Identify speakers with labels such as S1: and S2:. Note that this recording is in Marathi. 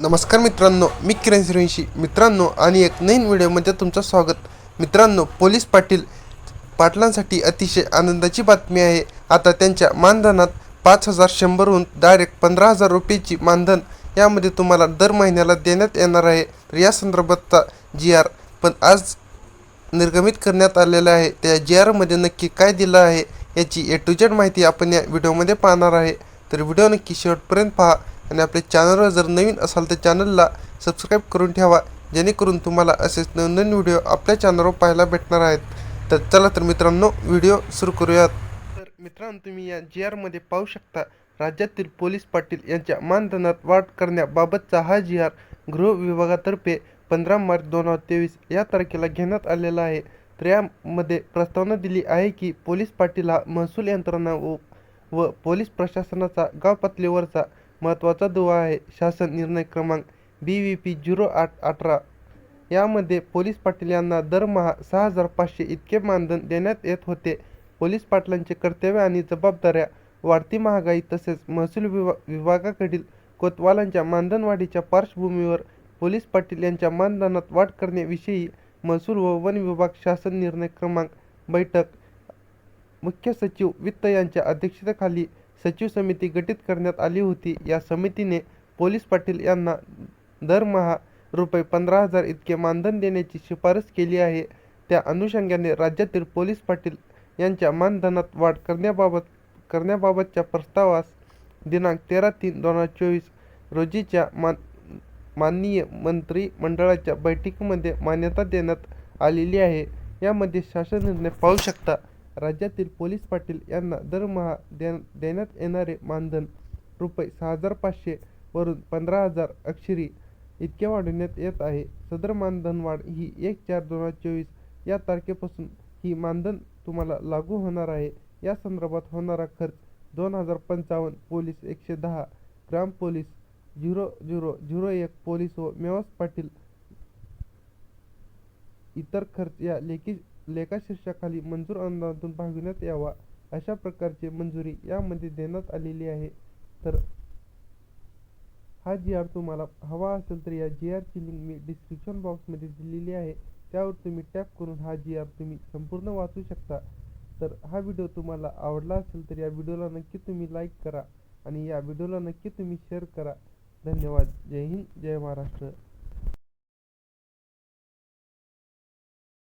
S1: नमस्कार मित्रांनो मी किरण सूर्यवंशी मित्रांनो आणि एक नवीन व्हिडिओमध्ये तुमचं स्वागत. मित्रांनो पोलीस पाटील पाटलांसाठी अतिशय आनंदाची बातमी आहे. आता त्यांच्या मानधनात पाच हजार शंभरहून डायरेक्ट पंधरा हजार रुपयेची मानधन यामध्ये तुम्हाला दर महिन्याला देण्यात येणार आहे. तर या संदर्भातचा जी आर पण आज निर्गमित करण्यात आलेला आहे. त्या जी आरमध्ये नक्की काय दिलं आहे याची ए टू जेड माहिती आपण या व्हिडिओमध्ये पाहणार आहे. तर व्हिडिओ नक्की शेवटपर्यंत पहा. आणि आपल्या चॅनलवर जर नवीन असाल तर चॅनलला सबस्क्राईब करून ठेवा. जेणेकरून तुम्हाला असेच नवनवीन व्हिडिओ आपल्या चॅनलवर पाहायला भेटणार आहेत. तर चला तर मित्रांनो व्हिडिओ सुरू करूयात. तर मित्रांनो तुम्ही या जी आरमध्ये पाहू शकता राज्यातील पोलीस पाटील यांच्या मानधनात वाढ करण्याबाबतचा हा जी आर गृह विभागातर्फे पंधरा मार्च दोन हजार तेवीस या तारखेला घेण्यात आलेला आहे. तर यामध्ये प्रस्तावना दिली आहे की पोलीस पाटील हा महसूल यंत्रणा व व पोलीस प्रशासनाचा गाव पातळीवरचा महत्त्वाचा दुवा आहे. शासन निर्णय क्रमांक बी व्ही पी झिरो आठ अठरा. यामध्ये पोलीस पाटील यांना दरमहा सहा हजार पाचशे इतके मानधन देण्यात येत होते. पोलीस पाटलांचे कर्तव्य आणि जबाबदाऱ्या वाढती महागाई तसेच महसूल विभा विभागाकडील कोतवालांच्या मानधनवाढीच्या पार्श्वभूमीवर पोलीस पाटील यांच्या मानधनात वाढ करण्याविषयी महसूल व वन विभाग शासन निर्णय क्रमांक बैठक मुख्य सचिव वित्त यांच्या अध्यक्षतेखाली सचिव समिती गठीत करण्यात आली होती. या समितीने पोलीस पाटील यांना दरमहा रुपये पंधरा हजार इतके मानधन देण्याची शिफारस केली आहे. त्या अनुषंगाने राज्यातील पोलीस पाटील यांच्या मानधनात वाढ करण्याबाबत करण्याबाबतच्या प्रस्तावास दिनांक तेरा तीन दोन हजार चोवीस रोजीच्या मान माननीय मंत्रिमंडळाच्या बैठकीमध्ये मान्यता देण्यात आलेली आहे. यामध्ये शासन निर्णय पाहू शकता. राज्यातील पोलीस पाटील यांना दरमहा दे देण्यात येणारे मानधन रुपये सहा हजार पाचशे वरून पंधरा हजार अक्षरी इतके वाढवण्यात येत आहे. सदर मानधन वाढ ही एक चार दोन हजार चोवीस या तारखेपासून ही मानधन तुम्हाला लागू होणार आहे. या संदर्भात होणारा खर्च दोन हजार पंचावन्न पोलीस एकशे दहा ग्राम पोलीस झिरो झिरो झिरो एक पोलीस व मेवास पाटील इतर खर्च या लेखी लेखा शीर्षकाखाली मंजूर अनुदानातून भागविण्यात यावा अशा प्रकारची मंजुरी यामध्ये देण्यात आलेली आहे. तर हा जी आर तुम्हाला हवा असेल तर या जी आरची लिंक मी डिस्क्रिप्शन बॉक्समध्ये दिलेली आहे. त्यावर तुम्ही टॅप करून हा जी आर तुम्ही संपूर्ण वाचू शकता. तर हा व्हिडिओ तुम्हाला आवडला असेल तर या व्हिडिओला नक्की तुम्ही लाईक करा आणि या व्हिडिओला नक्की तुम्ही शेअर करा. धन्यवाद. जय हिंद जय महाराष्ट्र.